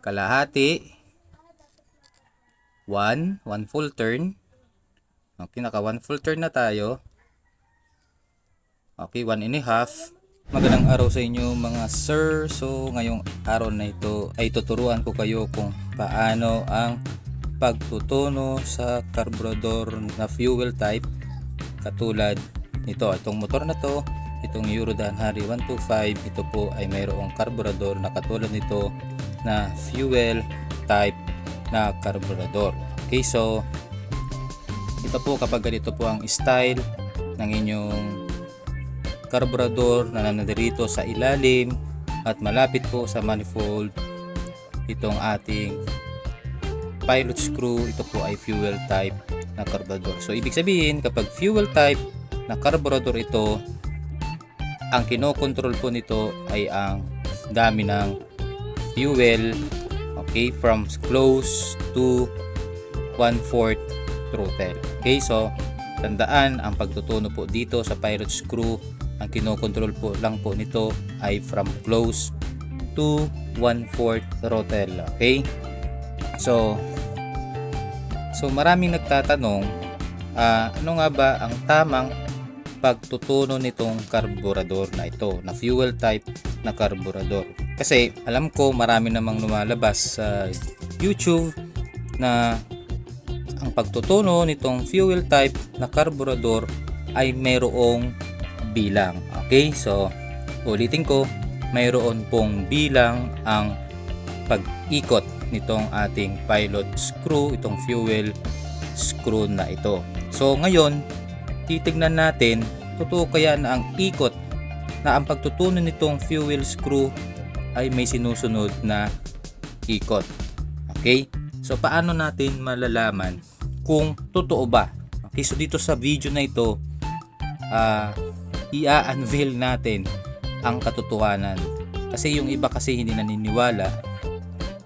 kalahati, 1, 1 full turn. Okay, naka 1 full turn na tayo. Okay, 1 and a half. Magandang araw sa inyo mga sir. So, ngayong araw na ito ay tuturuan ko kayo kung paano ang pagtutuno sa carburetor na fuel type katulad nito. Itong motor na to, itong Eurodan Harry 125, ito po ay mayroong carburetor na katulad nito na fuel type na carburetor. Okay, so ito po kapag ganito po ang style ng inyong carburetor na nandirito sa ilalim at malapit po sa manifold itong ating pilot screw ito po ay fuel type na carburetor so ibig sabihin kapag fuel type na carburetor ito ang kinokontrol po nito ay ang dami ng fuel okay from close to 1/4 throttle. Okay so tandaan ang pagtutuno po dito sa pilot screw ang kinokontrol po lang po nito ay from close to 1/4 throttle okay? So so maraming nagtatanong ah, ano nga ba ang tamang pagtutuno nitong karburador na ito na fuel type na karburador kasi alam ko marami namang lumalabas sa YouTube na ang pagtutuno nitong fuel type na karburador ay mayroong bilang. Okay, so ulitin ko, mayroon pong bilang ang pag-ikot nitong ating pilot screw, itong fuel screw na ito. So ngayon, titignan natin, totoo kaya na ang ikot na ang pagtutuno nitong fuel screw ay may sinusunod na ikot. Okay? So paano natin malalaman kung totoo ba? Okay, so dito sa video na ito, ah i-unveil natin ang katotohanan. Kasi yung iba kasi hindi naniniwala,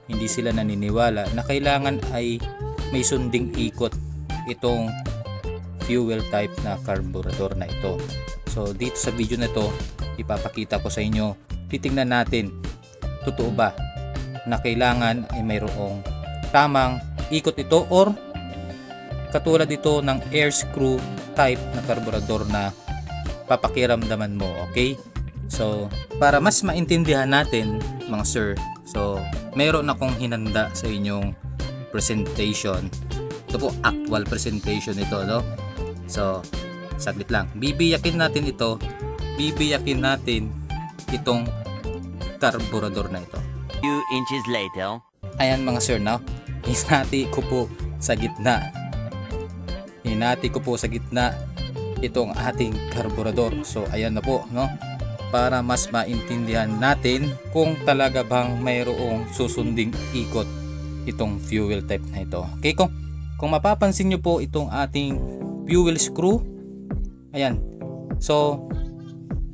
hindi sila naniniwala na kailangan ay may sunding ikot itong fuel type na carburetor na ito. So dito sa video na ito, ipapakita ko sa inyo, titingnan natin, totoo ba na kailangan ay mayroong tamang ikot ito or katulad ito ng air screw type na carburetor na papakiramdaman mo, okay? So, para mas maintindihan natin, mga sir, so, meron akong hinanda sa inyong presentation. Ito po, actual presentation ito, no? So, saglit lang. Bibiyakin natin ito. Bibiyakin natin itong carburetor na ito. few inches later. Ayan mga sir, no? Hinati ko po sa gitna. Hinati ko po sa gitna itong ating karburador. So ayan na po, no? Para mas maintindihan natin kung talaga bang mayroong susunding ikot itong fuel type na ito. Okay, kung, kung mapapansin nyo po itong ating fuel screw, ayan. So,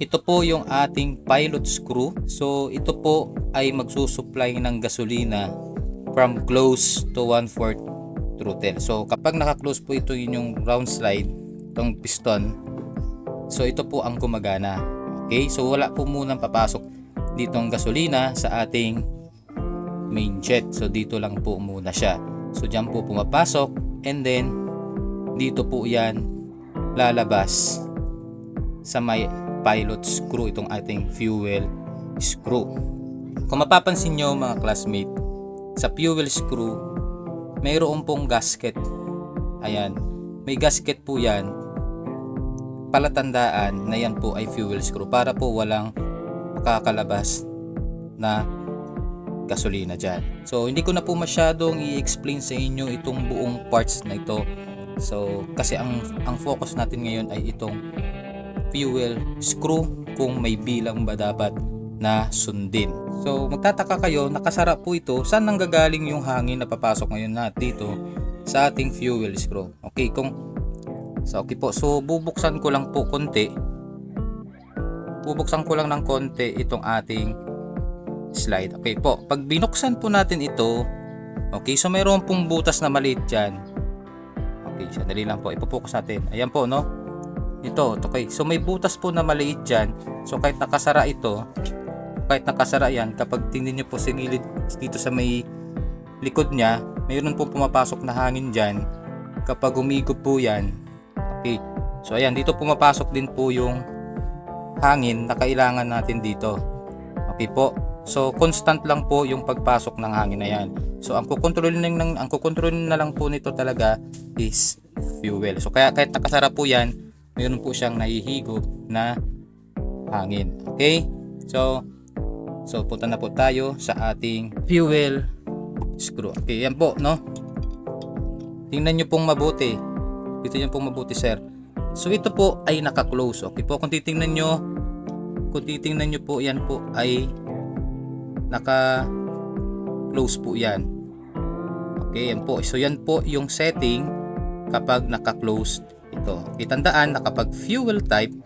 ito po yung ating pilot screw. So, ito po ay magsusupply ng gasolina from close to 1/4 throttle. So, kapag naka-close po ito yun yung round slide, itong piston, so ito po ang gumagana. Okay? So, wala po munang papasok ditong gasolina sa ating main jet. So, dito lang po muna siya. So, dyan po pumapasok and then dito po yan lalabas sa may pilot screw itong ating fuel screw. Kung mapapansin nyo mga classmate, sa fuel screw, mayroon pong gasket. Ayan, may gasket po yan. Palatandaan na yan po ay fuel screw para po walang makakalabas na gasolina dyan. So, hindi ko na po masyadong i-explain sa inyo itong buong parts na ito. So, kasi ang, ang focus natin ngayon ay itong fuel screw kung may bilang ba dapat na sundin. So magtataka kayo, nakasara po ito. Saan nanggagaling yung hangin na papasok ngayon na dito sa ating fuel screw? Okay, kung So okay po. So bubuksan ko lang po konti. Bubuksan ko lang ng konti itong ating slide. Okay po. Pag binuksan po natin ito, okay, so mayroon pong butas na maliit dyan. Okay, sandali lang po. Ipopokus natin. Ayan po, no? Ito, okay. So may butas po na maliit dyan. So kahit nakasara ito, kahit nakasara yan, kapag tingnan nyo po sinilid dito sa may likod niya, mayroon po pumapasok na hangin dyan. Kapag umigop po yan, okay. So ayan, dito pumapasok din po yung hangin na kailangan natin dito. Okay po. So constant lang po yung pagpasok ng hangin na yan. So ang kukontrol ng ang kukontrol na lang po nito talaga is fuel. So kaya kahit nakasara po yan, mayroon po siyang nahihigop na hangin. Okay? So so punta na po tayo sa ating fuel screw. Okay, yan po, no? Tingnan nyo pong mabuti. Dito nyo pong mabuti, sir. So ito po ay naka-close. Okay po, kung titingnan nyo, kung titingnan nyo po, yan po ay naka-close po yan. Okay, yan po. So yan po yung setting kapag naka-closed ito. Okay, tandaan na kapag fuel type,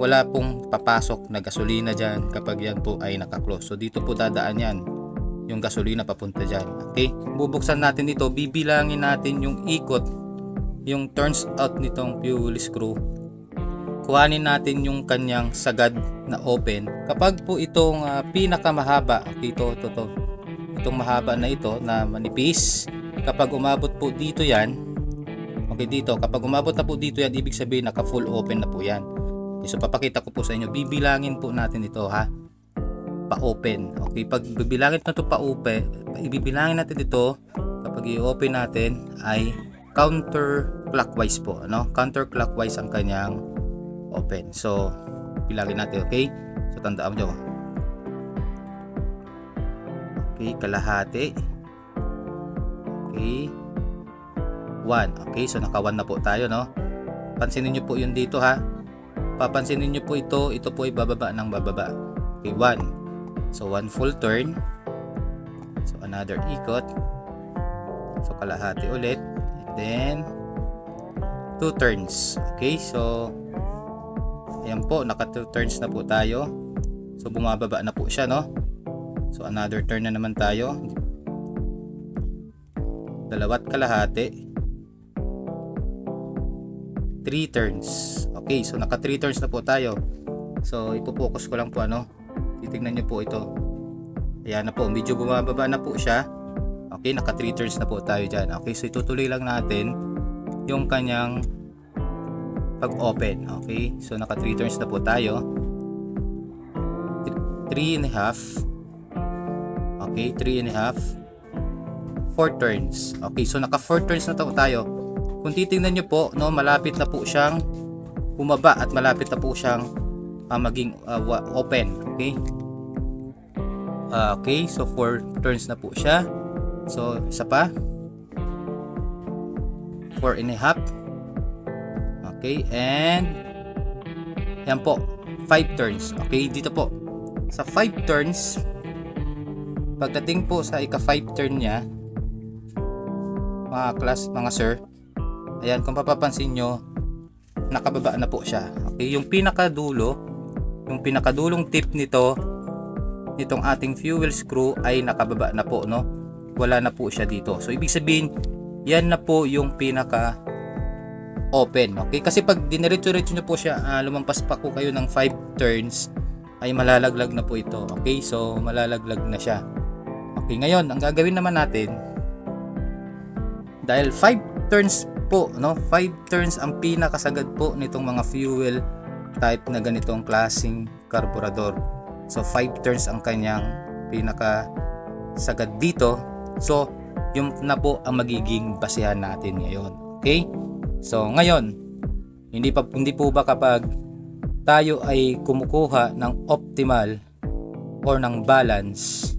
wala pong papasok na gasolina dyan kapag yan po ay naka-close. So dito po dadaan yan yung gasolina papunta dyan. Okay? Bubuksan natin ito, bibilangin natin yung ikot, yung turns out nitong fuel screw. Kuhanin natin yung kanyang sagad na open. Kapag po itong ah, pinakamahaba, okay, ito, ito, ito, itong mahaba na ito na manipis, kapag umabot po dito yan, okay dito, kapag umabot na po dito yan, ibig sabihin naka full open na po yan. Okay, so papakita ko po sa inyo, bibilangin po natin ito ha pa-open. Okay, pag bibilangin na to pa-open, ibibilangin natin ito kapag i-open natin ay counterclockwise po, ano? Counterclockwise ang kanyang open. So, bilangin natin, okay? So, tandaan mo Okay, kalahati. Okay. 1. Okay, so naka 1 na po tayo, no? Pansinin niyo po yun dito, ha? Papansinin niyo po ito, ito po ay bababa ng bababa. Okay, 1. So one full turn. So another ikot. So kalahati ulit. And then two turns. Okay, so ayan po, naka two turns na po tayo. So bumababa na po siya, no? So another turn na naman tayo. Dalawat kalahati. Three turns. Okay, so naka three turns na po tayo. So ipo-focus ko lang po ano, titingnan nyo po ito. Ayan na po medyo bumababa na po siya. Okay naka 3 turns na po tayo dyan. Okay so itutuloy lang natin yung kanyang pag open okay so naka 3 turns na po tayo. 3 and a half. Okay 3 and a half. 4 turns. Okay so naka 4 turns na tayo kung titingnan nyo po no malapit na po siyang bumaba at malapit na po siyang uh, maging uh, open okay? Ah, okay so 4 turns na po siya. So isa pa. 4 and a half. Okay and yan po 5 turns okay? Dito po sa 5 turns pagdating po sa ika 5 turn niya mga class mga sir ayan kung papapansin nyo nakababa na po siya. Okay yung pinakadulo yung pinakadulong tip nito nitong ating fuel screw ay nakababa na po no? Wala na po siya dito. So ibig sabihin yan na po yung pinaka open okay? Kasi pag diniretso-retso nyo po siya ah, lumampas pa po kayo ng 5 turns ay malalaglag na po ito okay? So malalaglag na siya. Okay ngayon ang gagawin naman natin dahil 5 turns po no 5 turns ang pinakasagad po nitong mga fuel type na ganitong klasing karburador So 5 turns ang kanyang pinaka sagad dito. So yung na po ang magiging basehan natin ngayon. Okay? So ngayon, hindi pa hindi po ba kapag tayo ay kumukuha ng optimal or ng balance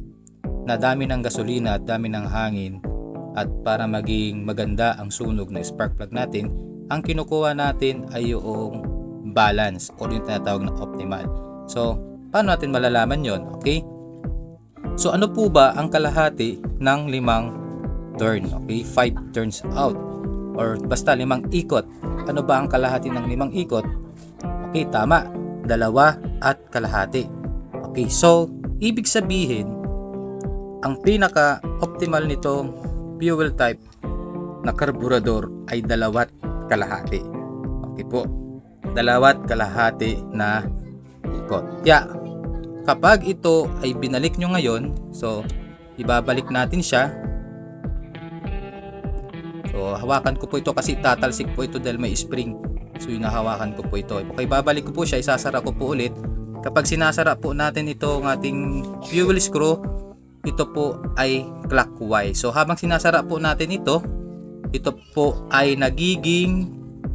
na dami ng gasolina at dami ng hangin at para maging maganda ang sunog ng spark plug natin, ang kinukuha natin ay yung balance or yung tinatawag na optimal. So, Paano natin malalaman yon? Okay? So ano po ba ang kalahati ng limang turn? Okay? 5 turns out. Or basta limang ikot. Ano ba ang kalahati ng limang ikot? Okay, tama. Dalawa at kalahati. Okay, so ibig sabihin ang pinaka optimal nitong fuel type na karburador ay dalawat kalahati. Okay po. Dalawat kalahati na ikot. Yeah, kapag ito ay binalik nyo ngayon, so ibabalik natin siya. So hawakan ko po ito kasi tatalsik po ito dahil may spring. So hinahawakan ko po ito. Okay, babalik ko po siya, isasara ko po ulit. Kapag sinasara po natin ito ng ating fuel screw, ito po ay clockwise. So habang sinasara po natin ito, ito po ay nagiging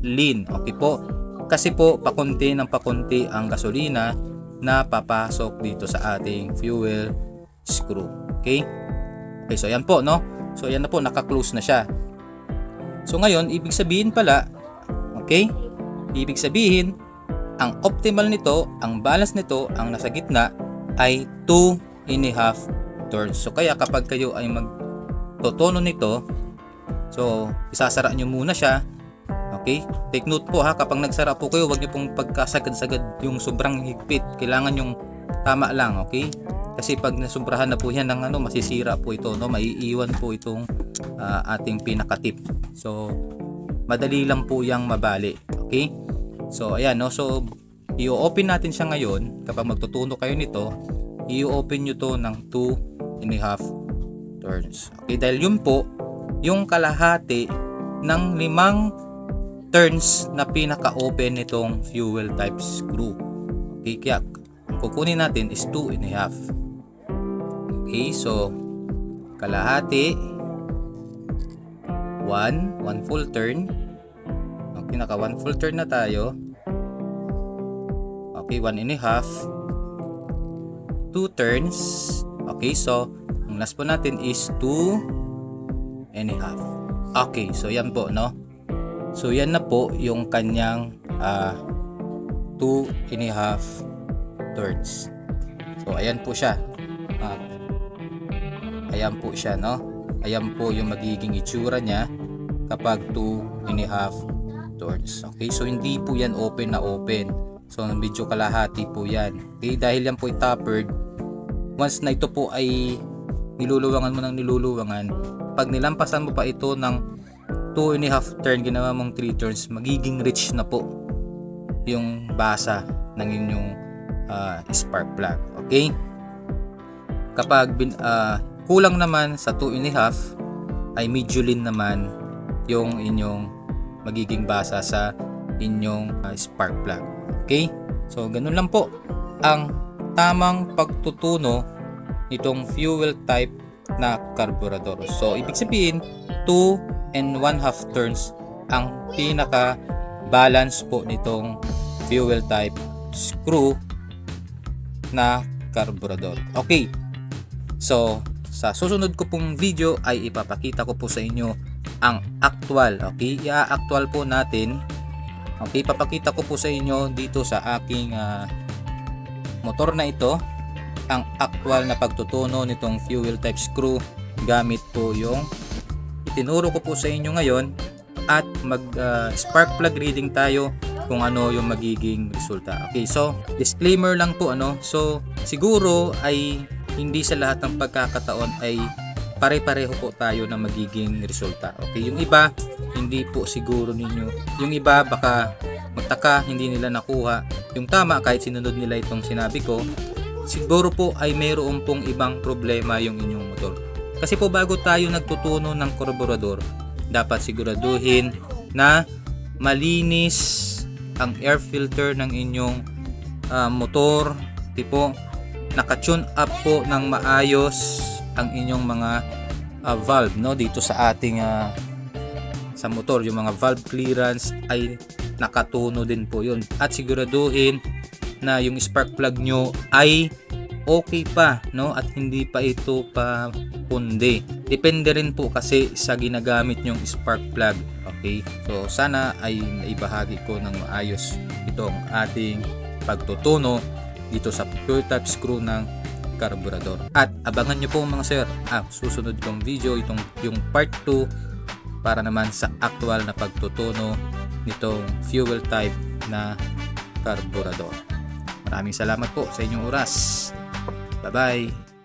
lean. Okay po? Kasi po pakunti ng pakunti ang gasolina na papasok dito sa ating fuel screw. Okay? Okay, so ayan po, no? So ayan na po, naka-close na siya. So ngayon, ibig sabihin pala, okay? Ibig sabihin, ang optimal nito, ang balance nito, ang nasa gitna ay 2 and a half turns. So kaya kapag kayo ay magtotono nito, so isasara nyo muna siya. Okay? Take note po ha, kapag nagsara po kayo, wag nyo pong pagkasagad-sagad yung sobrang higpit. Kailangan yung tama lang, okay? Kasi pag nasubrahan na po yan ng ano, masisira po ito, no? Maiiwan po itong ah, ating pinakatip. So, madali lang po yang mabali. Okay? So, ayan, no? So, i-open natin siya ngayon. Kapag magtutuno kayo nito, i-open nyo to ng 2 and a half turns. Okay? Dahil yun po, yung kalahati ng limang turns na pinaka-open nitong fuel type screw. Okay? Kaya, kukunin natin is 2 and a half. Okay? So, kalahati 1, 1 full turn. Okay, naka 1 full turn na tayo. Okay, 1 and a half. 2 turns. Okay, so ang last po natin is 2 and a half. Okay, so yan po, no? So yan na po yung kanyang ah 2 and a half turns. So ayan po siya. Ah, ayan po siya, no? Ayan po yung magiging itsura niya kapag 2 and a half turns. Okay, so hindi po yan open na open. So medyo kalahati po yan. Okay, dahil yan po ay tapered, once na ito po ay niluluwangan mo ng niluluwangan, pag nilampasan mo pa ito ng 2 and a half turn, ginawa mong 3 turns, magiging rich na po yung basa ng inyong ah, spark plug. Okay? Kapag bin, ah, kulang naman sa 2 and a half, ay medyo lean naman yung inyong magiging basa sa inyong ah, spark plug. Okay? So, ganun lang po ang tamang pagtutuno nitong fuel type na carburetor. So, ibig sabihin, 2 and 1 half turns ang pinaka balance po nitong fuel type screw na carburetor. Okay. So, sa susunod ko pong video ay ipapakita ko po sa inyo ang actual. Okay? I-actual po natin. Okay, papakita ko po sa inyo dito sa aking ah, motor na ito ang actual na pagtutuno nitong fuel type screw gamit po yung itinuro ko po sa inyo ngayon at mag ah, spark plug reading tayo kung ano yung magiging resulta. Okay, so disclaimer lang po ano. So siguro ay hindi sa lahat ng pagkakataon ay pare-pareho po tayo na magiging resulta. Okay, yung iba hindi po siguro ninyo. Yung iba baka magtaka hindi nila nakuha. Yung tama kahit sinunod nila itong sinabi ko, siguro po ay mayroon pong ibang problema yung inyong motor. Kasi po bago tayo nagtutuno ng karburador, dapat siguraduhin na malinis ang air filter ng inyong ah, motor, tipo naka-tune up po ng maayos ang inyong mga ah, valve no dito sa ating ah, sa motor yung mga valve clearance ay nakatuno din po yun. At siguraduhin na yung spark plug nyo ay okay pa no? At hindi pa ito pa pundi. Depende rin po kasi sa ginagamit nyong spark plug okay? So sana ay naibahagi ko ng maayos itong ating pagtutuno dito sa pure type screw ng carburetor. At abangan nyo po mga sir, ah, susunod kong video itong yung part 2 para naman sa actual na pagtutuno nitong fuel type na carburetor. Maraming salamat po sa inyong oras. Bye-bye!